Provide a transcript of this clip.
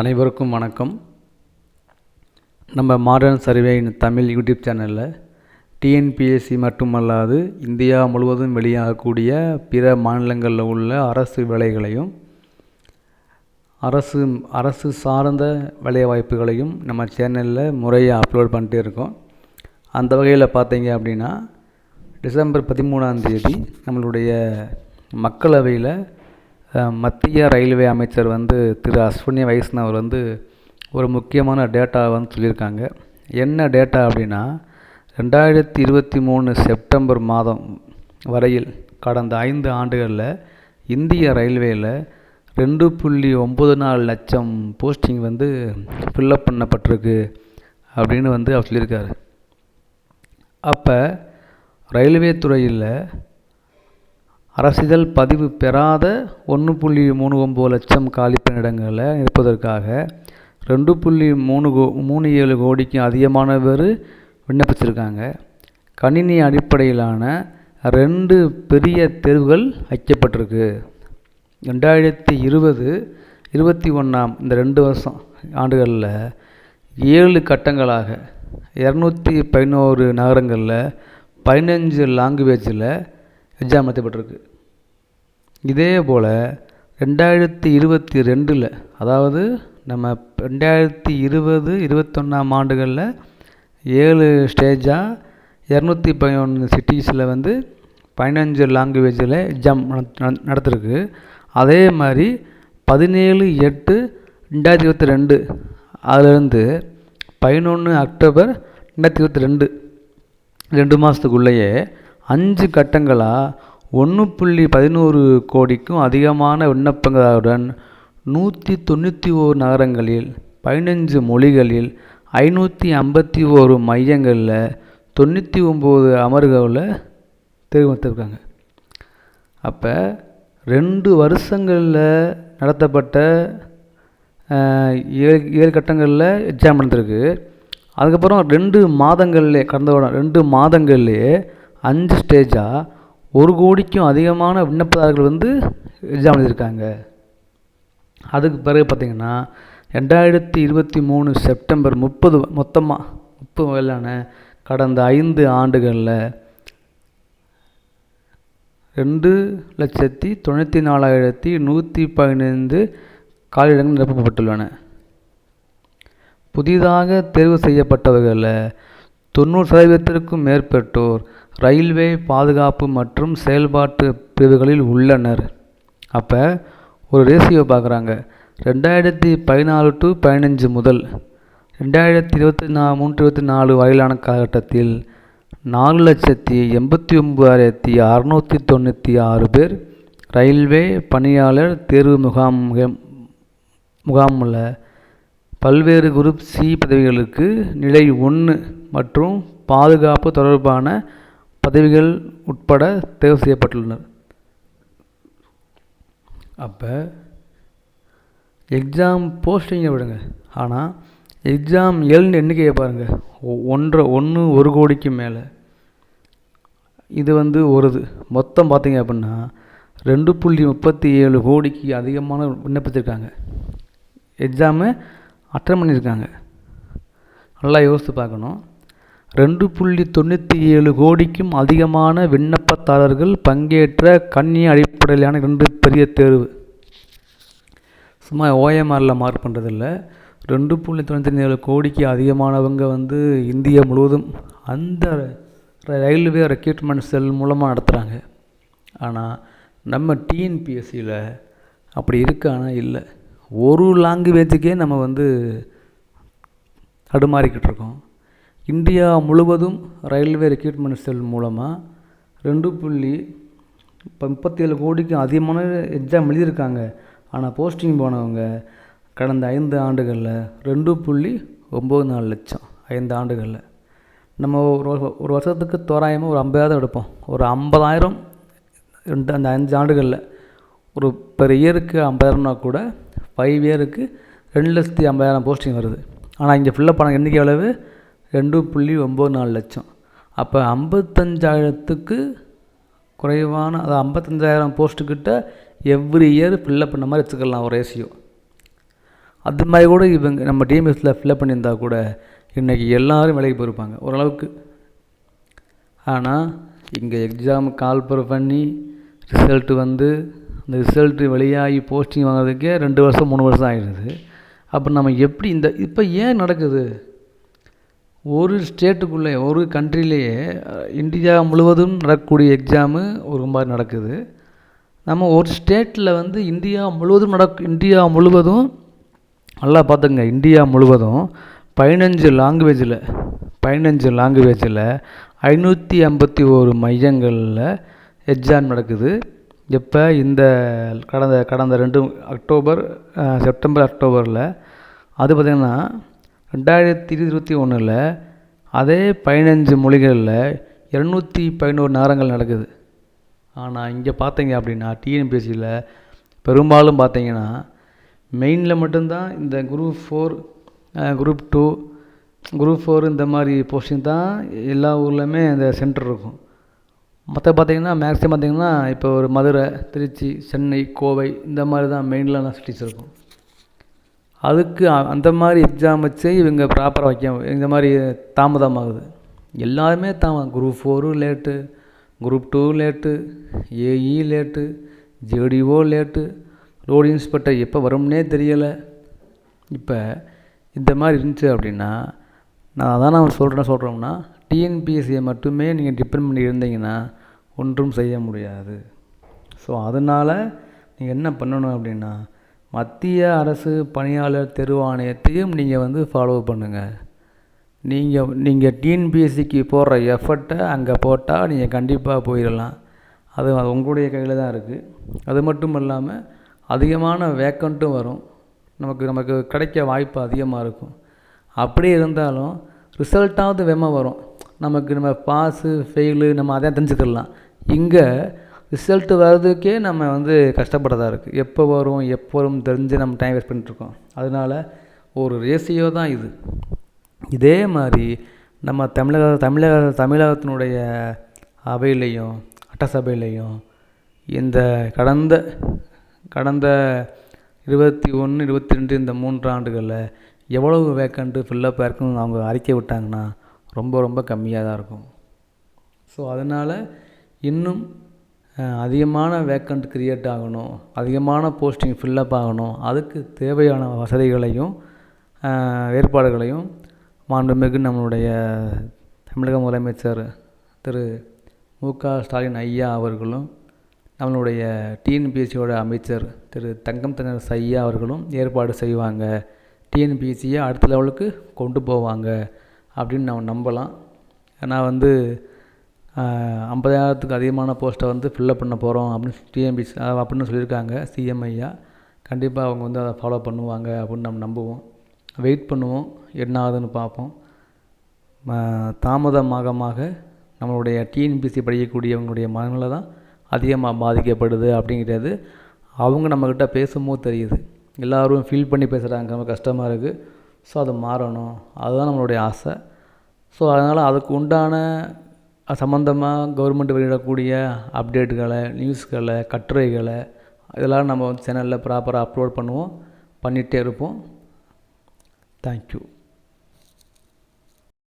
அனைவருக்கும் வணக்கம். நம்ம modern survey in Tamil YouTube சேனலில் டிஎன்பிஎஸ்சி மட்டுமல்லாது இந்தியா முழுவதும் வெளியாகக்கூடிய பிற மாநிலங்களில் உள்ள அரசு வேலைகளையும் அரசு அரசு சார்ந்த வேலைவாய்ப்புகளையும் நம்ம சேனலில் முறையாக அப்லோட் பண்ணிட்டு இருக்கோம். அந்த வகையில் பார்த்தீங்க அப்படின்னா டிசம்பர் பதிமூணாம் தேதி நம்மளுடைய மக்களவையில் மத்திய ரயில்வே அமைச்சர் வந்து திரு அஸ்வினி வைஷ்ணவர் வந்து ஒரு முக்கியமான டேட்டா வந்து சொல்லியிருக்காங்க. என்ன டேட்டா அப்படின்னா ரெண்டாயிரத்தி இருபத்தி மூணு செப்டம்பர் மாதம் வரையில் கடந்த ஐந்து ஆண்டுகளில் இந்திய ரயில்வேயில் ரெண்டு புள்ளி ஒம்பது நாலு லட்சம் போஸ்டிங் வந்து ஃபில்லப் பண்ணப்பட்டிருக்கு அப்படின்னு வந்து அவர் சொல்லியிருக்காரு. அப்போ ரயில்வே துறையில் அரசிதழ் பதிவு பெறாத ஒன்று புள்ளி மூணு ஒம்பது லட்சம் காலி பணியிடங்களை நிரப்புவதற்காக ரெண்டு புள்ளி மூணு கோ மூணு ஏழு கோடிக்கும் அதிகமான பேர் விண்ணப்பிச்சிருக்காங்க. கணினி அடிப்படையிலான ரெண்டு பெரிய தேர்வுகள் வைக்கப்பட்டிருக்கு. ரெண்டாயிரத்தி இருபது இருபத்தி ஒன்றாம் இந்த ரெண்டு வருஷம் ஆண்டுகளில் ஏழு கட்டங்களாக இரநூத்தி பதினோரு நகரங்களில் பதினஞ்சு லாங்குவேஜில் எக்ஸாம் நடத்தப்பட்டிருக்கு. இதே போல் ரெண்டாயிரத்தி இருபத்தி ரெண்டில் அதாவது நம்ம ரெண்டாயிரத்தி இருபது இருபத்தொன்னாம் ஆண்டுகளில் ஏழு ஸ்டேஜாக இரநூத்தி பதினொன்று சிட்டிஸில் வந்து பதினஞ்சு லாங்குவேஜில் எக்ஸாம் நடத்திருக்கு. அதே மாதிரி பதினேழு எட்டு ரெண்டாயிரத்தி இருபத்தி ரெண்டு அதுலேருந்து பதினொன்று அக்டோபர் ரெண்டாயிரத்தி இருபத்தி ரெண்டு ரெண்டு மாதத்துக்குள்ளேயே அஞ்சு கட்டங்களாக ஒன்று புள்ளி பதினோரு கோடிக்கும் அதிகமான விண்ணப்பங்களுடன் நூற்றி தொண்ணூற்றி ஓர் நகரங்களில் பதினஞ்சு மொழிகளில் ஐநூற்றி ஐம்பத்தி ஓரு மையங்களில் தொண்ணூற்றி ஒம்பது அமர்வுகளில் தெரிவித்திருக்காங்க அப்போ ரெண்டு வருஷங்களில் நடத்தப்பட்ட ஏழு ஏழு கட்டங்களில் எக்ஸாம் நடந்திருக்கு அதுக்கப்புறம் ரெண்டு மாதங்கள்லேயே கடந்த ரெண்டு மாதங்கள்லேயே அஞ்சு ஸ்டேஜாக ஒரு கோடிக்கும் அதிகமான விண்ணப்பதாரர்கள் வந்து எக்ஸாம் எழுதியிருக்காங்க. அதுக்கு பிறகு பார்த்திங்கன்னா ரெண்டாயிரத்தி இருபத்தி மூணு செப்டம்பர் முப்பது மொத்தமாக முப்பது வகையிலான கடந்த ஐந்து ஆண்டுகளில் ரெண்டு லட்சத்தி தொண்ணூற்றி நாலாயிரத்தி நூற்றி பதினைந்து காலியிடங்கள் நிரப்பப்பட்டுள்ளன. புதிதாக தேர்வு செய்யப்பட்டவர்களில் தொண்ணூறு சதவீதத்திற்கும் மேற்பட்டோர் ரயில்வே பாதுகாப்பு மற்றும் செயல்பாட்டு பிரிவுகளில் உள்ளனர். அப்போ ஒரு ரேசியோ பார்க்குறாங்க. ரெண்டாயிரத்தி பதினாலு டு பதினஞ்சு முதல் ரெண்டாயிரத்தி இருபத்தி நா மூன்று இருபத்தி நாலு வரையிலான காலகட்டத்தில் நாலு லட்சத்தி எண்பத்தி ஒம்பதாயிரத்தி அறநூற்றி தொண்ணூற்றி ஆறு பேர் ரயில்வே பணியாளர் தேர்வு முகாம் முகாமில் பல்வேறு குரூப் சி பதவிகளுக்கு நிலை ஒன்று மற்றும் பாதுகாப்பு தொடர்பான பதவிகள் உட்பட தேர்வு செய்யப்பட்டுள்ளனர். அப்போ எக்ஸாம் போஸ்டிங்கை விடுங்க. ஆனால் எக்ஸாம் எழுந்த எண்ணிக்கையை பாருங்கள் ஒ- ஒன்றரை ஒன்று ஒரு கோடிக்கு மேலே. இது வந்து ஒரு இது மொத்தம் பார்த்தீங்க அப்படின்னா ரெண்டு புள்ளி முப்பத்தி ஏழு கோடிக்கு அதிகமான விண்ணப்பிச்சிருக்காங்க. எக்ஸாமு அட்டன் பண்ணியிருக்காங்க நல்லா யோசித்து பார்க்கணும் ரெண்டு புள்ளி தொண்ணூற்றி ஏழு கோடிக்கும் அதிகமான விண்ணப்பதாரர்கள் பங்கேற்ற கன்னி அடிப்படையிலான ரெண்டு பெரிய தேர்வு. சும்மா ஓஎம்ஆரில் மார்க் பண்ணுறதில்ல ரெண்டு புள்ளி தொண்ணூற்றி ஏழு கோடிக்கு அதிகமானவங்க வந்து இந்தியா முழுவதும் அந்த ரயில்வே ரெக்ரூட்மெண்ட் செல் மூலமாக நடத்துகிறாங்க ஆனால் நம்ம டிஎன்பிஎஸ்சியில் அப்படி இருக்கானா? இல்லை. ஒரு லாங்குவேஜுக்கே நம்ம வந்து தடுமாறிக்கிட்டு இருக்கோம். இந்தியா முழுவதும் ரயில்வே ரெக்ரூட்மெண்ட் செல் மூலமாக ரெண்டு புள்ளி இப்போ முப்பத்தேழு கோடிக்கும் அதிகமான எக்ஸாம் எழுதியிருக்காங்க. ஆனால் போஸ்டிங் போனவங்க கடந்த ஐந்து ஆண்டுகளில் ரெண்டு புள்ளி ஒம்பது நாலு லட்சம் ஐந்து ஆண்டுகளில். நம்ம ஒரு ஒரு வருஷத்துக்கு தோராயமாக ஒரு ஐம்பதாயிரம் எடுப்போம். ஒரு ஐம்பதாயிரம் ரெண்டு அந்த அஞ்சு ஆண்டுகளில். ஒரு பெர் இயருக்கு ஐம்பதாயிரம்னா கூட ஃபைவ் இயருக்கு ரெண்டு லட்சத்தி ஐம்பதாயிரம் போஸ்டிங் வருது. ஆனால் இங்கே ஃபில்லப் பண்ண எண்ணிக்கை எவ்வளவு ரெண்டு புள்ளி ஒம்பது நாலு லட்சம். அப்போ ஐம்பத்தஞ்சாயிரத்துக்கு குறைவான அது ஐம்பத்தஞ்சாயிரம் போஸ்ட்டுக்கிட்ட எவ்ரி இயர் ஃபில்லப் பண்ண மாதிரி வச்சுக்கலாம் ஒரு ரேஷியோ அது மாதிரி கூட இவங்க நம்ம டிஎம்எஸில் ஃபில்அப் பண்ணியிருந்தா கூட இன்றைக்கி எல்லோரும் வேலைக்கு போயிருப்பாங்க ஓரளவுக்கு. ஆனால் இங்கே எக்ஸாம் கால்பர் பண்ணி ரிசல்ட்டு வந்து அந்த ரிசல்ட்டு வெளியாகி போஸ்டிங் வாங்குறதுக்கே ரெண்டு வருஷம் மூணு வருஷம் ஆகிடுது அப்போ நம்ம எப்படி இந்த இப்போ ஏன் நடக்குது? ஒரு ஸ்டேட்டுக்குள்ளே ஒரு கண்ட்ரிலேயே இந்தியா முழுவதும் நடக்கக்கூடிய எக்ஸாமு ஒரு மாதிரி நடக்குது. நம்ம ஒரு ஸ்டேட்டில் வந்து இந்தியா முழுவதும் நடக் இந்தியா முழுவதும் நல்லா பார்த்துங்க இந்தியா முழுவதும் பதினஞ்சு லாங்குவேஜில் பதினஞ்சு லாங்குவேஜில் ஐநூற்றி ஐம்பத்தி ஒரு மையங்களில் எக்ஸாம் நடக்குது. எப்போ? இந்த கடந்த கடந்த ரெண்டு அக்டோபர் செப்டம்பர் அக்டோபரில். அது பார்த்திங்கன்னா ரெண்டாயிரத்தி இருபத்தி ஒன்றில் அதே பதினஞ்சு மொழிகளில் இரநூத்தி பதினோரு நகரங்கள் நடக்குது. ஆனால் இங்கே பார்த்தீங்க அப்படின்னா டிஎன்பிஎஸ்சியில் பெரும்பாலும் பார்த்தீங்கன்னா மெயினில் மட்டும்தான் இந்த group four group two group four இந்த மாதிரி போஸ்டிங் தான் எல்லா ஊர்லேயுமே இந்த சென்டர் இருக்கும். மற்ற பார்த்தீங்கன்னா மேக்ஸிமம் பார்த்தீங்கன்னா இப்போ ஒரு மதுரை திருச்சி சென்னை கோவை இந்த மாதிரி தான் மெயின்லான சிட்டிஸ் இருக்கும். அதுக்கு அந்த மாதிரி எக்ஸாம் வச்சு இவங்க ப்ராப்பராக வைக்க இந்த மாதிரி தாமதமாகுது. எல்லாருமே தாமதம் group ஃபோரும் late group two late AE late JDO late road inspector எப்போ வரும்னே தெரியலை. இப்போ இந்த மாதிரி இருந்துச்சு அப்படின்னா நான் அதான் நான் சொல்கிறேன் சொல்கிறோம்னா டிஎன்பிஎஸ்சியை மட்டுமே நீங்கள் டிபெண்ட் பண்ணி இருந்தீங்கன்னா ஒன்றும் செய்ய முடியாது. ஸோ அதனால் நீங்கள் என்ன பண்ணணும் அப்படின்னா மத்திய அரசு பணியாளர் தேர்வாணையத்தையும் நீங்கள் வந்து ஃபாலோ பண்ணுங்கள் நீங்கள் நீங்கள் டிஎன்பிஎஸ்சிக்கு போடுற எஃபர்ட்டை அங்கே போட்டால் நீங்கள் கண்டிப்பாக போயிடலாம். அது அது உங்களுடைய கையில் தான் இருக்குது அது மட்டும் இல்லாமல் அதிகமான வேக்கண்ட்டும் வரும். நமக்கு நமக்கு கிடைக்க வாய்ப்பு அதிகமாக இருக்கும். அப்படி இருந்தாலும் ரிசல்ட்டாவது வெம வரும். நமக்கு நம்ம பாஸு ஃபெயிலு நம்ம அதை தெரிஞ்சுக்கலாம். இங்கே ரிசல்ட்டு வர்றதுக்கே நம்ம வந்து கஷ்டப்பட்டதாக இருக்குது எப்போ வரும் எப்போ வரும் தெரிஞ்சு நம்ம டைம் வேஸ்ட் பண்ணிட்டுருக்கோம். அதனால் ஒரு ரேசியோ தான் இது. இதே மாதிரி நம்ம தமிழக தமிழக தமிழகத்தினுடைய அவையிலையும் சபையிலையும் இந்த கடந்த கடந்த இருபத்தி ஒன்று இருபத்தி ரெண்டு இந்த மூன்று ஆண்டுகளில் எவ்வளவு வேக்கண்ட்டு ஃபில்லப் இருக்குன்னு அவங்க அறிக்கை விட்டாங்கன்னா ரொம்ப ரொம்ப கம்மியாக தான் இருக்கும். ஸோ அதனால் இன்னும் அதிகமான வேக்கண்ட் க்ரியேட் ஆகணும் அதிகமான போஸ்டிங் ஃபில்லப் ஆகணும். அதுக்கு தேவையான வசதிகளையும் ஏற்பாடுகளையும் மாண்புமிகு நம்மளுடைய தமிழக முதலமைச்சர் திரு மு க ஸ்டாலின் ஐயா அவர்களும் நம்மளுடைய டிஎன்பிஎஸ்சியோட அமைச்சர் திரு தங்கம் தென்னரசு ஐயா அவர்களும் ஏற்பாடு செய்வாங்க. டிஎன்பிஎஸ்சியை அடுத்த லெவலுக்கு கொண்டு போவாங்க அப்படின்னு நம்ம நம்பலாம். ஏன்னா வந்து ஐம்பதாயிரத்துக்கு அதிகமான போஸ்ட்டை வந்து ஃபில்லப் பண்ண போகிறோம் அப்படின்னு டிஎன்பிஎஸ்சி அப்படின்னு சொல்லியிருக்காங்க சிஎம் ஐயா கண்டிப்பாக அவங்க வந்து அதை ஃபாலோ பண்ணுவாங்க அப்படின்னு நம்ம நம்புவோம். வெயிட் பண்ணுவோம் என்ன ஆகுதுன்னு பார்ப்போம் தாமதமாகமாக நம்மளுடைய டிஎன்பிஎஸ்சி படிக்கக்கூடியவங்களுடைய மனநிலை தான் அதிகமாக பாதிக்கப்படுது அப்படிங்கிறது அவங்க நம்மக்கிட்ட பேசும்போது தெரியுது. எல்லோரும் ஃபீல் பண்ணி பேசுகிறாங்க ரொம்ப கஷ்டமாக இருக்குது ஸோ அது மாறணும். அதுதான் நம்மளுடைய ஆசை. ஸோ அதனால் அதுக்கு உண்டான சம்மந்தமாக கவர்மெண்ட் வெளியிடக்கூடிய அப்டேட்டுகளை நியூஸ்களை கட்டுரைகளை இதெல்லாம் நம்ம வந்து சேனலில் ப்ராப்பராக அப்லோட் பண்ணுவோம் பண்ணிகிட்டே இருப்போம். தேங்க்யூ